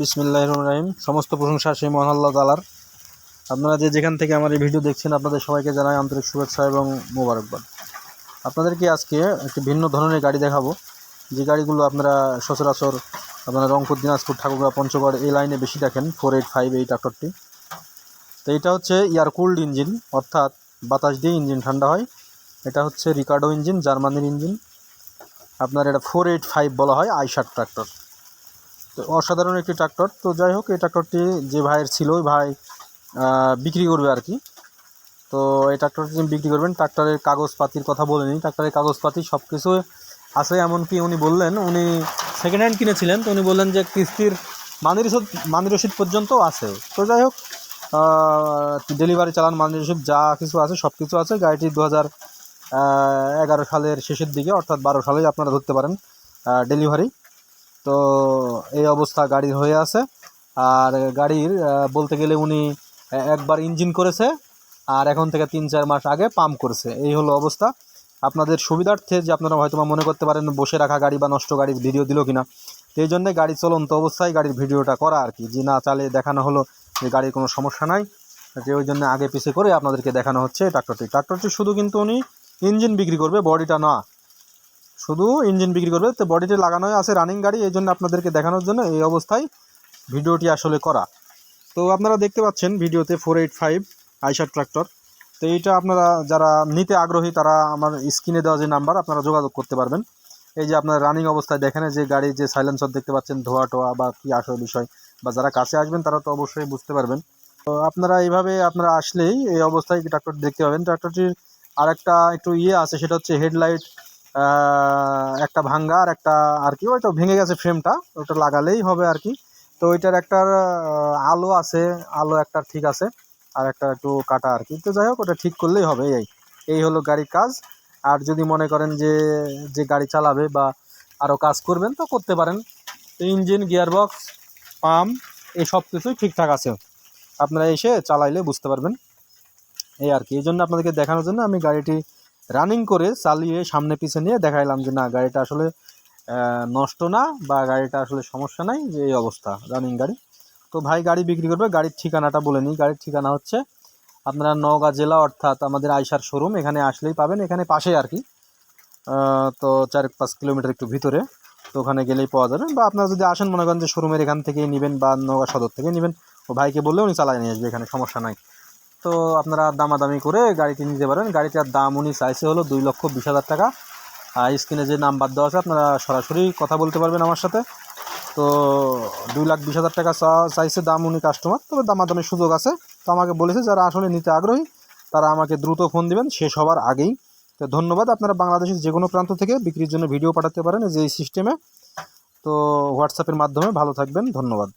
বিসমিল্লাহ রহিম সমস্ত প্রশংসা সেই মহান আল্লাহ তালার আপনারা যে যেখান থেকে আমার এই ভিডিও দেখছেন, আপনাদের সবাইকে জানাই আন্তরিক শুভেচ্ছা এবং মোবারকবাদ। আপনাদেরকে আজকে একটি ভিন্ন ধরনের গাড়ি দেখাবো। যে গাড়িগুলো আপনারা সচরাচর আপনারা রংপুর, দিনাজপুর, ঠাকুরগাঁ, পঞ্চগড় এই লাইনে বেশি দেখেন, ফোর এইট ফাইভ এই ট্রাক্টরটি। তো এটা হচ্ছে এয়ার কুল্ড ইঞ্জিন, অর্থাৎ বাতাস দিয়ে ইঞ্জিন ঠান্ডা হয়। এটা হচ্ছে রিকার্ডো ইঞ্জিন, জার্মানির ইঞ্জিন। আপনার এটা ফোর এইট ফাইভ বলা হয় আইসার ট্রাক্টর। তো অসাধারণ একটি ট্রাক্টর। তো যাই হোক, এই ট্রাক্টরটি যে ভাইয়ের ছিল, ওই ভাই বিক্রি করবে আর কি। তো এই ট্রাক্টরটি যিনি বিক্রি করবেন, ট্রাক্টরের কাগজপাতির কথা বলেনি ট্রাক্টরের কাগজপাতি সব কিছু আছে এমনকি উনি বললেন, উনি সেকেন্ড হ্যান্ড কিনেছিলেন, তো উনি বললেন যে কিস্তির মানি রসিদ মানি রসিদ পর্যন্ত আছে। তো যাই হোক ডেলিভারি চালান মানি রসিদ যা কিছু আছে সব কিছু আছে। গাড়িটি দু হাজার এগারো সালের শেষের দিকে, অর্থাৎ বারো সালে আপনারা ধরতে পারেন ডেলিভারি তো এই অবস্থা গাড়ির হয়ে আছে। আর গাড়ির বলতে গেলে উনি একবার ইঞ্জিন করেছে আর এখন থেকে তিন চার মাস আগে পাম্প করেছে। এই হলো অবস্থা। আপনাদের সুবিধার্থে যে আপনারা হয়তো মনে করতে পারেন বসে রাখা গাড়ি বা নষ্ট গাড়ির ভিডিও দিল কিনা এই জন্যে গাড়ি চলন্ত অবস্থায় গাড়ির ভিডিওটা করা আর কি। যে না চালে দেখানো হলো যে গাড়ির কোনো সমস্যা নাই, যে ওই জন্য আগে পিছিয়ে করে আপনাদেরকে দেখানো হচ্ছে। ট্রাক্টরটি ট্রাক্টরটি শুধু কিন্তু উনি ইঞ্জিন বিক্রি করবে, বডিটা না। শুধু ইঞ্জিন বিক্রি করবে, তো বডিটি লাগানোই আছে রানিং গাড়ি, এই জন্য আপনাদেরকে দেখানোর জন্য এই অবস্থায় ভিডিওটি আসলে করা। তো আপনারা দেখতে পাচ্ছেন ভিডিওতে four eight five Eicher tractor তো এইটা আপনারা যারা নিতে আগ্রহী, তারা আমার স্ক্রিনে দেওয়া যে নাম্বার আপনারা যোগাযোগ করতে পারবেন। এই যে আপনার রানিং অবস্থায় দেখেন যে গাড়ির যে সাইলেন্সার দেখতে পাচ্ছেন, ধোয়া টোয়া বা কী আসল বিষয়, বা যারা কাছে আসবেন, তারা তো অবশ্যই বুঝতে পারবেন। তো আপনারা এইভাবে আপনারা আসলেই এই অবস্থায় ট্রাক্টর দেখতে পাবেন। ট্রাক্টরটির আর একটা একটু ইয়ে আছে, সেটা হচ্ছে হেডলাইট একটা ভাঙ্গা আর একটা আর কি ওইটা ভেঙে গেছে ফ্রেমটা ওটা লাগালেই হবে আর কি। তো ওইটার একটা আলো আছে, আলো একটা ঠিক আছে, আর একটা একটু কাটা আর কি। তো যাই হোক, ওটা ঠিক করলেই হবে, এই এই হলো গাড়ির কাজ। আর যদি মনে করেন যে যে গাড়ি চালাবে বা আরও কাজ করবেন, তো করতে পারেন। ইঞ্জিন, গিয়ারবক্স, পাম্প, এই সব কিছুই ঠিকঠাক আছে। আপনারা এসে চালাইলে বুঝতে পারবেন। এই আর কি, এই জন্য আপনাদেরকে দেখানোর জন্য আমি গাড়িটি রানিং করে চালিয়ে সামনে পিছে নিয়ে দেখাইলাম যে না, গাড়িটা আসলে নষ্ট না বা গাড়িটা আসলে সমস্যা নাই যে এই অবস্থা রানিং গাড়ি। তো ভাই গাড়ি বিক্রি করবে, গাড়ির ঠিকানাটা বলে নিই। গাড়ির ঠিকানা হচ্ছে আপনারা নওগাঁ জেলা অর্থাৎ আমাদের আইসার শোরুম, এখানে আসলেই পাবেন। এখানে পাশে আর কি তো চার পাঁচ কিলোমিটার একটু ভিতরে, তো ওখানে গেলেই পাওয়া যাবে। বা আপনারা যদি আসেন মনে করেন যে শোরুমের এখান থেকে নেবেন বা নওগাঁ সদর থেকে নেবেন, ও ভাইকে বললে উনি চালাই নিয়ে আসবে, এখানে সমস্যা নাই। তো আপনারা দামাদামি করে গাড়িটি নিতে পারেন। গাড়িটার দাম উনি চাইছে হলো দুই লক্ষ বিশ হাজার টাকা। আর স্ক্রিনে যে নাম্বার দেওয়া আছে, আপনারা সরাসরি কথা বলতে পারবেন আমার সাথে। তো দুই লাখ বিশ হাজার টাকা চাইছে দাম উনি কাস্টমার তবে দামাদামির সুযোগ আছে। তো আমাকে বলেছে, যারা আসলে নিতে আগ্রহী, তারা আমাকে দ্রুত ফোন দিবেন, শেষ হওয়ার আগেই। তো ধন্যবাদ, আপনারা বাংলাদেশের যে কোনো প্রান্ত থেকে বিক্রির জন্য ভিডিও পাঠাতে পারেন যে সিস্টেমে তো হোয়াটসঅ্যাপের মাধ্যমে ভালো থাকবেন, ধন্যবাদ।